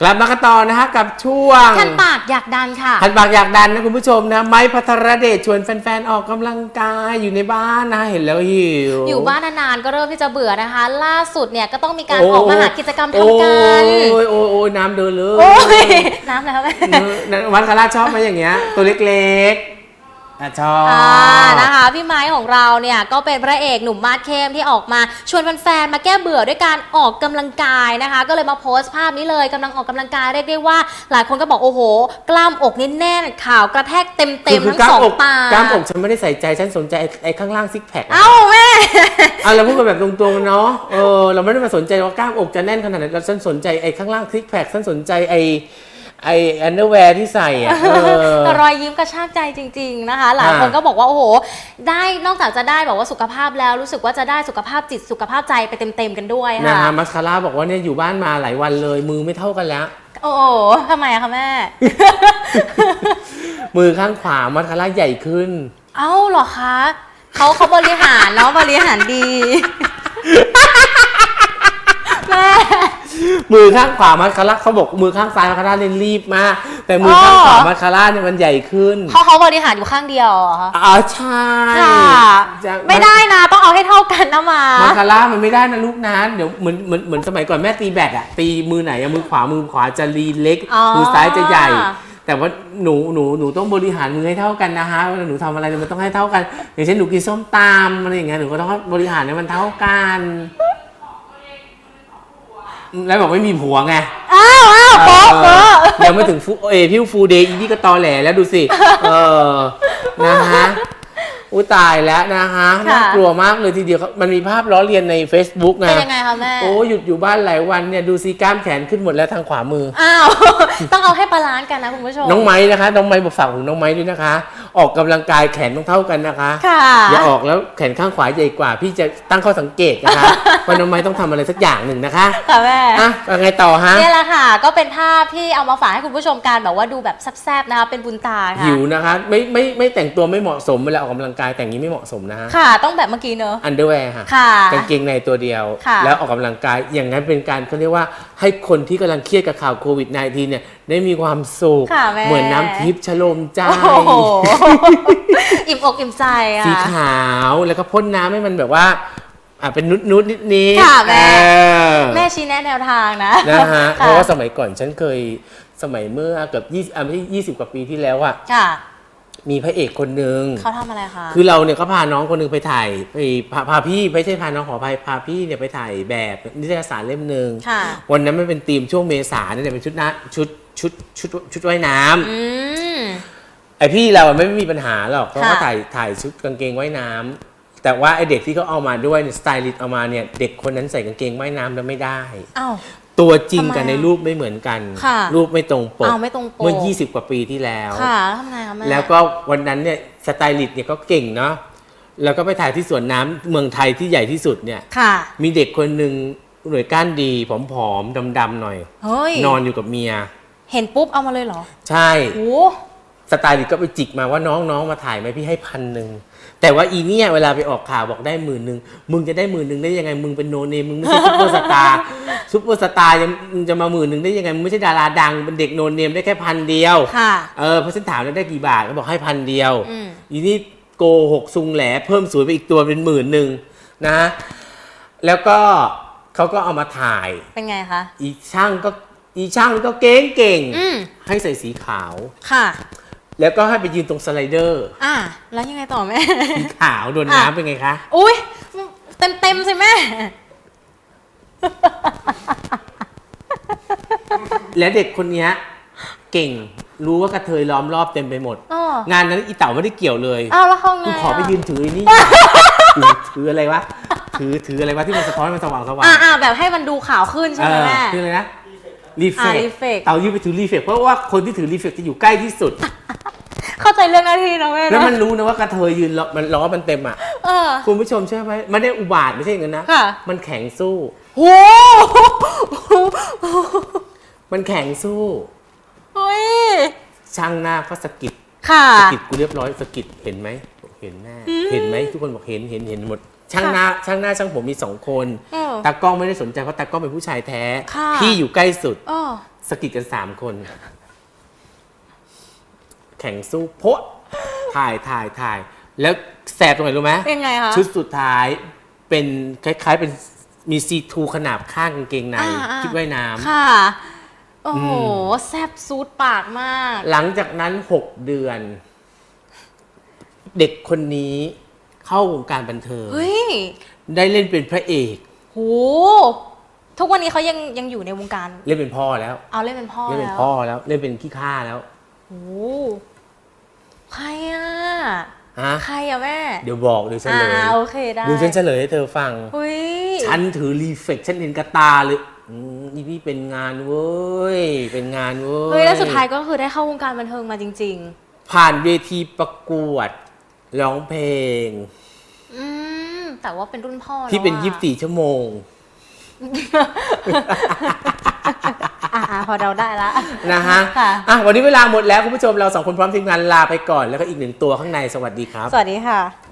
กลับมากันต่อนะฮะกับช่วงคันปากอยากดันค่ะหันปากอยากดันนะคุณผู้ชมนะ ไม้พัทรเดชชวนแฟนๆออกกำลังกายอยู่ในบ้านนะเห็นแล้วหิว อยู่บ้านนานๆก็เริ่มที่จะเบื่อนะคะ ล่าสุดเนี่ยก็ต้องมีการโอ้ออกมาหากิจกรรมทำกันโอ้ยโอ้ยโอ้ยน้ำเดินเลยโอ้ยน้ำแล้วแม่เออนะวันคาราชอบไหมอย่างเงี้ยตัวเล็กๆ อะชอบอ่านะคะพี่ไม้ของเราเนี่ยก็เป็นพระเอกหนุ่มมาดเข้มที่ออกมาชวนแฟนๆมาแก้เบื่อด้วยการออกกำลังกายนะคะ ก็เลยมาโพสต์ภาพนี้เลยกำลังออกกำลังกายเรียกได้ว่า หลายคนก็บอกโอ้โห กล้ามอกนี่แน่นข่าวกระแทกเต็มคือๆคืทั้งกล้าสมองอกตากล้ามอกฉันไม่ได้ใส่ใจฉันสนใจไอ้ไอ้ข้างล่างซิกแพคเอ้าแม่ เอาเราพูดกันแบบตรงๆเนาะเออเราไม่ได้มาสนใจว่ากล้ามอกจะแน่นขนาดไหนเราฉันสนใจไอ้ข้างล่างซิกแพคฉันสนใจไอ้ ไอ้อันเดอร์แวร์ที่ใส่อะเออรอยยิ้มกระชากใจจริง ๆนะคะ หลายคนอ่าก็บอกว่า โอ้โห ได้นอกจากจะได้แบบว่าสุขภาพแล้วรู้สึกว่าจะได้สุขภาพจิตสุขภาพใจไปเต็มๆกันด้วยนะค่ะฮะมัสคาร่าบอกว่าเนี่ยอยู่บ้านมาหลายวันเลย มือไม่เท่ากันแล้ว โอ้โหทำไมอะคะแม่ มือข้างขวามัสคาร่าใหญ่ขึ้น เอ้าเหรอคะเขาเขาบริหารเนาะบริหารดี แม่ มือข้างขวามัสคาร่าเขาบอกมือข้างซ้ายมัสคาร่าเนี่ยรีบมากแต่มือข้างขวามัสคาร่าเนี่ยมันใหญ่ขึ้นเขาเขาบริหารอยู่ข้างเดียวเหรอคะอ๋อใช่ค่ะจะไม่ได้นะต้องเอาให้เท่ากันนะมามัสคาร่ามันไม่ได้นะลูกนะเดี๋ยวเหมือนเหมือนเหมือนสมัยก่อนแม่ตีแบดอะตีมือไหนอะมือขวามือขวาจะรีเล็กอ๋อมือซ้ายจะใหญ่แต่ว่าหนูหนูหนูต้องบริหารมือให้เท่ากันนะฮะเวลาหนูทำอะไรเนี่ยมันต้องให้เท่ากัน อย่างเช่นหนูกินส้มตำอะไรอย่างเงี้ยหนูก็ต้องบริหารให้มันเท่ากัน แล้วบอกไม่มีผัวไง อ้าวอ้าวโป๊ะโป๊ะเออยังไม่ถึงฟูเอพิวฟูเดย์อีนี่ก็ตอแหลแล้วดูสิ เออ นะฮะอุ้ยตายแล้วนะฮะ ค่ะ น่ากลัวมากเลยทีเดียวครับมันมีภาพล้อเลียนใน Facebook ไง เป็นยังไงคะแม่ โอ้หยุดอยู่บ้านหลายวันเนี่ย ดูซีกล้ามแขนขึ้นหมดแล้วทางขวามือ อ้าว ต้องเอาให้บาลานซ์กันนะคุณผู้ชม น้องไม้นะคะ น้องไม้บอกฝากของน้องไม้ด้วยนะคะ ออกกำลังกายแขนต้องเท่ากันนะคะค่ะอย่าออกแล้วแขนข้างขวาใหญ่กว่า พี่จะตั้งข้อสังเกตนะคะว่าน้องไม้ต้องทำอะไรสักอย่างหนึ่งนะคะค่ะแม่อะยังไงต่อฮะเนี่ยแหละค่ะ ก็เป็นภาพที่เอามาฝากให้คุณผู้ชมการแบบว่าดูแบบแซ่บๆนะคะเป็นบุญตาค่ะหิวนะคะ ไม่ไม่ไม่แต่งตัวไม่เหมาะสมเวลาออกกำลังกายแต่งนี้ไม่เหมาะสมนะฮะค่ะ ต้องแบบเมื่อกี้เนอะอันเดอร์แวร์ค่ะค่ะกางเกงในตัวเดียวค่ะแล้วออกกำลังกายอย่างนั้นเป็นการเขาเรียกว่าให้คนที่กำลังเครียดกับข่าวโควิด -19 เนี่ย ได้มีความสุข ค่ะแม่ เหมือนน้ำทิพย์ชโลมใจ โอ้โห อิ่มอกอิ่มใจอะ สีขาวแล้วก็พ่นน้ำให้มันแบบว่า อะเป็นนุดนุดนิดนิดค่ะแม่เออแม่ชี้แนะแนวทางนะนะฮะค่เพราะว่าสมัยก่อนฉันเคยสมัยเมื่อเกือบ20อะไม่ใช่ยี่สิบกว่าปีที่แล้วอะ ค่ะ มีพระเอกคนหนึ่งเขาทำอะไรคะ คือเราเนี่ยก็พาน้องคนหนึงไปถ่ายไปพาพาพี่ไม่ใช่พาน้องขออภัยพาพี่เนี่ยไปถ่ายแบบนิตยสารเล่มหนึ่งค่ะ วันนั้นมันเป็นธีมช่วงเมษาเนี่ยเป็นชุดนะชุดชุดชุดชุดว่ายน้ำ อืม ไอพี่เราอะไม่มีปัญหาหรอกเพราะว่าค่ะ ถ่ายถ่ายชุดกางเกงว่ายน้ำแต่ว่าไอเด็กที่เขาเอามาด้วยเนี่ยสไตลิสต์เอามาเนี่ยเด็กคนนั้นใส่กางเกงว่ายน้ำแล้วไม่ได้ อ้าว ตัวจริงทำไมกับในอะรูปไม่เหมือนกัน ค่ะ รูปไม่ตรงปก อ้าวไม่ตรงปกเมื่อ 20 กว่าปีที่แล้ว ค่ะแล้วทำไงคะแม่ แล้วก็วันนั้นเนี่ยสไตลิสต์เนี่ยก็เก่งเนาะแล้วก็ไปถ่ายที่สวนน้ำเมืองไทยที่ใหญ่ที่สุดเนี่ย ค่ะ มีเด็กคนหนึ่งหน่วยก้านดีผอมๆดำๆหน่อย เฮ้ย นอนอยู่กับเมีย เห็นปุ๊บเอามาเลยเหรอใช่ โอ้ สไตลิสต์ก็ไปจิกมาว่าน้องๆมาถ่ายไหมพี่ให้พันหนึ่งแต่ว่าอีเนี่ยเวลาไปออกข่าวบอกได้หมื่นหนึ่งมึงจะได้หมื่นหนึ่งได้ยังไงมึงเป็นโนเนมมึงไม่ใช่ซุปเปอร์สตาร์ ซุปเปอร์สตาร์ยังมึงจะมาหมื่นหนึ่งได้ยังไงมึงไม่ใช่ดาราดังเป็นเด็กโนเนมได้แค่พันเดียวค่ะเออเพราะฉันถามแล้วได้กี่บาทก็บอกให้พันเดียวอืม อีนี่โกหกซุงแหลเพิ่มศูนย์ไปอีกตัวเป็นหมื่นหนึ่งนะ แล้วก็เขาก็เอามาถ่าย เป็นไงคะ อีช่างก็อีช่างก็เก่งเก่งๆอืม ให้ใส่สีขาว ค่ะ แล้วก็ให้ไปยืนตรงสไลเดอร์อะ แล้วยังไงต่อแม่ สีขาวโดนอะ น้ำเป็นไงคะ อุ้ยเต็มเต็มๆสิแม่ แล้วเด็กคนเนี้ยเก่งรู้ว่ากระเทยล้อมรอบเต็มไปหมดอ้องานนั้นอีเต๋าไม่ได้เกี่ยวเลยอ้าวแล้วเขาไงกูขอไปะยืนถือไอ้นี่ ถือถืออะไรวะถือถืออะไรวะที่มันสะท้อนมันสว่างสว่างอ่าอ่าแบบให้มันดูขาวขึ้นใช่ไหมแม่ คืออะไรนะรีเฟกอ่า reflect เต๋ายืนไปถือรีเฟกเพราะว่าคนที่ถือรีเฟกจะอยู่ใกล้ที่สุด เข้าใจเรื่องหน้าที่นะแม่แล้วนะมันรู้นะว่ากระเทยยืนล้อมันล้อมันเต็มอะ เออ คุณผู้ชมเชื่อไหมไม่ได้อุบาทไม่ใช่อย่างนั้นนะ ค่ะ มันแข็งสู้ โห มันแข็งสู้เฮ้ย ช่างหน้าก็สะกิดค่ะ สะกิดกูเรียบร้อยสะกิดเห็นไหมบอกเห็นแน่เห็นไหมทุกคนบอกเห็นเห็นเห็นหมด ช่างหน้าช่างหน้าช่างผมมีสองคนเออตากล้องไม่ได้สนใจเพราะตากล้องเป็นผู้ชายแท้ ค่ะ พี่อยู่ใกล้สุดอ๋อสกิดกันสามคน แข่งสู้โพะถ่ายถ่ายถ่าย แล้วแสบตรงไหนรู้ไหมยังไงคะชุดสุดท้ายเป็นคล้าย ๆ เป็นมีซีทูขนาบข้างกางเกงในอ่าอ่าชุดว่ายน้ำ ค่ะ โอ้โห แซบซูดปากมาก หลังจากนั้นหกเดือน เด็กคนนี้เข้าวงการบันเทิงเฮ้ยได้เล่นเป็นพระเอกโหทุกวันนี้เขายังยังอยู่ในวงการ เล่นเป็นพ่อแล้ว เอาเล่นเป็นพ่อเล่นเป็นแล้วพ่อแล้ว เล่นเป็นขี้ข้าแล้วโอ้ใครอะ ฮะใครอะแม่ เดี๋ยวบอกเดี๋ยวเฉลยอ่าโอเคได้ดูฉันเฉลยให้เธอฟังเฮ้ย ฉันถือรีเฟกฉันเห็นกระตาเลยอืม นี่พี่เป็นงานเว้ย เป็นงานเว้ย เฮ้ยแล้วสุดท้ายก็คือได้เข้าวงการบันเทิงมาจริง ผ่านเวทีประกวดร้องเพลง ๆ อืมแต่ว่าเป็นรุ่นพ่อที่เป็นแล้วอะยีิบสี่ชั่วโมง อ่าพอเราได้ละ นะฮะค่ะ อะ วันนี้เวลาหมดแล้ว คุณผู้ชมเราสองคนพร้อมทีมงานลาไปก่อน แล้วก็อีกหนึ่งตัวข้างในสวัสดีครับ สวัสดีค่ะ